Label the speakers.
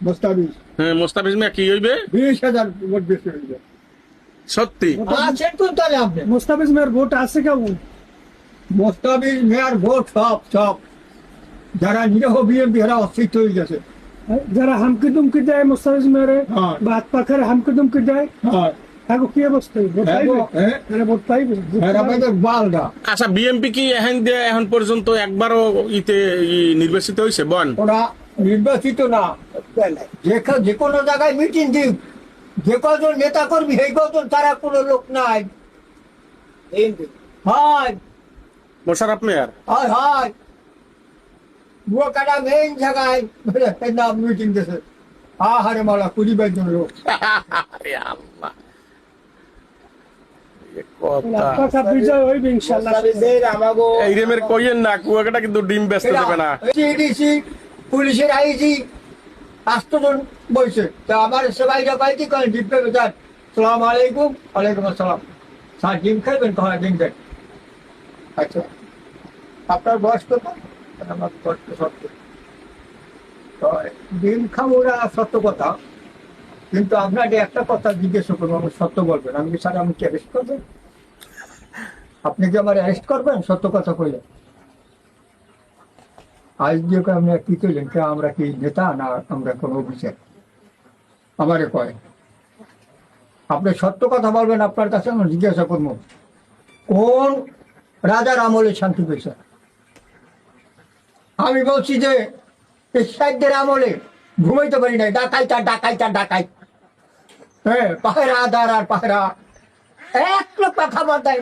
Speaker 1: মোস্তাবিজ
Speaker 2: হ্যাঁ মোস্তাফিজ মিয়া কি হইবে?
Speaker 1: বিশ হাজার ভোট বেশি হয়ে যায়
Speaker 2: সত্যি
Speaker 1: আছেন কোন তাহলে আপনি?
Speaker 3: মুস্তাফিজ মেয়ের ভোট আছে
Speaker 1: মেয়ার ভোট সব সব। যারা নিরহ বিএনপি এরা অস্তিত্ব হয়ে গেছে।
Speaker 3: যারা হামকি দুমকি দেয় মুস্তাফিজ মেয়েরে
Speaker 1: হ্যাঁ।
Speaker 3: বাদ পাখারে হামকি দুমকি দেয়
Speaker 1: হ্যাঁ।
Speaker 3: কি অবস্থা?
Speaker 1: হ্যাঁ হ্যাঁ।
Speaker 2: আচ্ছা বিএমপি কি এখন এখন পর্যন্ত একবারও ইতে ই নির্বাচিত হয়েছে বন।
Speaker 1: ওরা নির্বাচিত না। যে কোনো জায়গায় মিটিং দিক যে কজন নেতা কর্মী সেই কজন তারা কোনো লোক নাই। হয়।
Speaker 2: মোশারফ মেয়ার?
Speaker 1: হয় হয়। বুয়াকাটা মেইন জায়গায় নাম মিটিং দিয়েছে আহারে মালা কুড়ি বাইশ লোক।
Speaker 2: আল্লাহ না কুয়াকাটা কিন্তু ডিম ব্যস্ত দেবে না।
Speaker 1: সিডিসি পুলিশের আইজি আষ্টজন বইছে। তো আমার কি করেন সালাম আলাইকুম। ওয়ালাইকুম আসসালাম। স্যার খাইবেন? আচ্ছা। আপনার বয়স কত? আমার তো ডিম খাব ওরা সত্য কথা। কিন্তু আপনাকে একটা কথা জিজ্ঞেস করব আমি সত্য বলবেন। আমি স্যার, আমি কি অ্যারেস্ট করবেন আপনি কি আমার অ্যারেস্ট করবেন? সত্য কথা কইলে আজ যে কয় কি করলেন কে আমরা কি নেতা না আমরা কোন অফিসার আমারে কয়। আপনি সত্য কথা বলবেন, আপনার কাছে আমি জিজ্ঞাসা করব, কোন রাজার আমলে শান্তি পেয়েছে? আমি বলছি যে, এই আমলে ঘুমাইতে পারি নাই, ডাকাইতা ডাকাইতা ডাকাই হ্যাঁ পাহেরা আর পাহেরা এক লোক খাবার দেয়